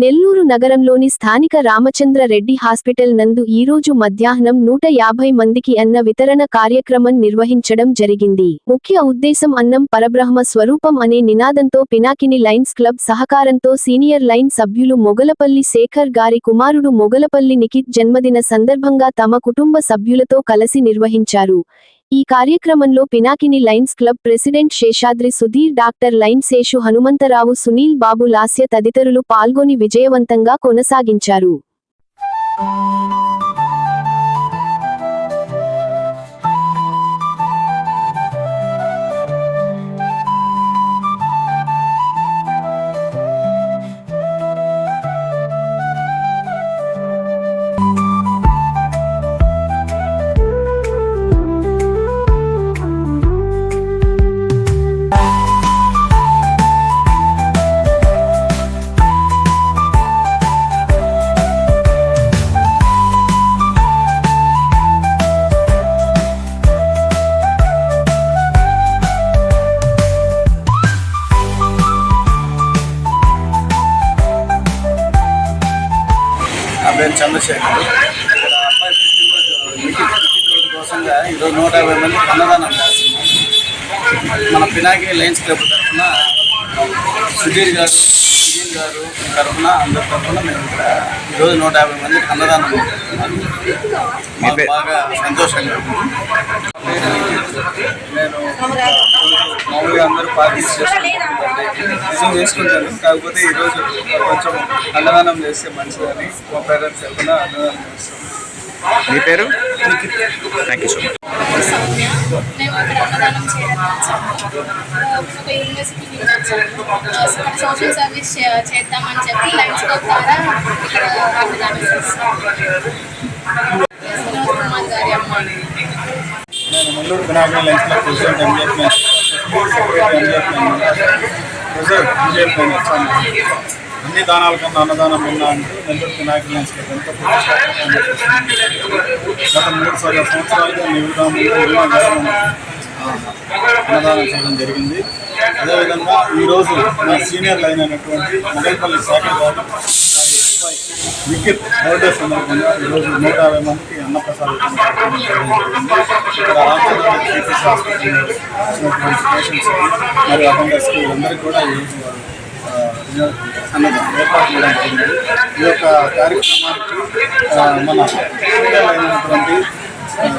నెల్లూరు నగరంలోని స్థానిక రామచంద్ర రెడ్డి హాస్పిటల్ నందు ఈరోజు మధ్యాహ్నం నూట యాభై మందికి అన్న వితరణ కార్యక్రమం నిర్వహించడం జరిగింది. ముఖ్య ఉద్దేశం అన్నం పరబ్రహ్మ స్వరూపం అనే నినాదంతో పినాకిని లైన్స్ క్లబ్ సహకారంతో సీనియర్ లైన్ సభ్యులు మొగలపల్లి శేఖర్ గారి కుమారుడు మొగలపల్లి నిఖిత్ జన్మదిన సందర్భంగా తమ కుటుంబ సభ్యులతో కలిసి నిర్వహించారు. ఈ కార్యక్రమంలో Pinakini lions club president Seshadri Sudheer doctor lion Seshu Hanumantharao Sunil Babu Lasya తదితరులు పాల్గొని విజయవంతంగా కొనసాగించారు. పేరు చంద్రశేఖర్. ఇక్కడ అబ్బాయి పుట్టినరోజు ఇంటికి పుట్టినరోజు కోసంగా ఈరోజు నూట యాభై మంది అన్నదానం చేస్తున్నాం మన పినాకి లయన్స్ క్లబ్ తరఫున సుధీర్ గారు సుధీర్ గారు తరఫున అందరి తరఫున మేము ఇక్కడ ఈరోజు నూట యాభై మందికి అన్నదానం చేస్తున్నాం బాగా సంతోషంగా నేను మామూలుగా అందరూ పార్టీస్ నిజం చేసుకుంటాను కాకపోతే ఈరోజు కొంచెం అన్నదానం చేస్తే మంచిదని మా పేరెంట్స్ తరఫున అన్నదానం చేస్తాం మీ పేరు? Thank you so much Soumya మేము ఇక్కడ అన్నదానం చేయడానికి వచ్చాము ఒక యూనివర్సిటీ నుంచి వచ్చాము ఇక్కడ సోషల్ సర్వీస్ చే- చేద్దామని చెప్పి లైన్స్ క్లబ్ ద్వారా ఇక్కడ అన్నదానం చేస్తాం వినోద్ కుమార్ గారి అమ్మాయి నేను Nellore Pinakini lions club president M G F secretary వచ్చాను అన్ని దానాల కన్నా అన్నదానం విన్నా అంటే నెల్లూరు పినాకిని లైన్స్ ఎంతో గత మూడు సగ సంవత్సరాలుగా అన్నదానం చేయడం జరిగింది. అదేవిధంగా ఈరోజు నా సీనియర్ లైన్ అయినటువంటి మొగల్పల్లి శాఖ గారు వికెట్ బర్త్డే సందర్భంగా ఈరోజు నూట యాభై మందికి అన్నప్రసాద కార్యక్రమం చేయడం ఇక్కడ మరియు అటెండర్స్కి అందరికీ కూడా ఈరోజు వారు ఏర్పాటు చేయడం జరిగింది. ఈ యొక్క కార్యక్రమానికి మన అయినటువంటి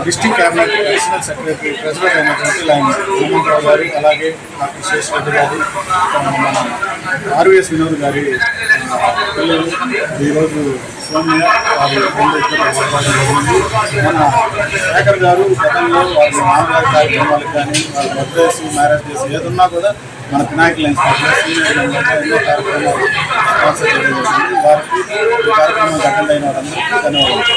district cabinet additional secretary president అయినటువంటి లైన్ హనుమంతరావు గారి అలాగే డాక్టర్ శేషరెడ్డి గారి ఆ, ఆర్వీఎస్ వినోద్ గారి పిల్లలు ఈరోజు సోమ్య వారి రెండు మన శేఖర్ గారు గతంలో వారి నాన్నగారి కార్యక్రమాలకు కానీ వారి బర్త్డేస్ మ్యారేజ్ డేస్ ఏదున్నా కూడా మన పినాయక లైన్స్ సీనియర్ ఎన్నో కార్యక్రమాలు స్పాన్సర్ చేయడం జరిగింది. వారికి ఈ కార్యక్రమం అటెండ్ అయిన వారందరికీ ధన్యవాదాలు.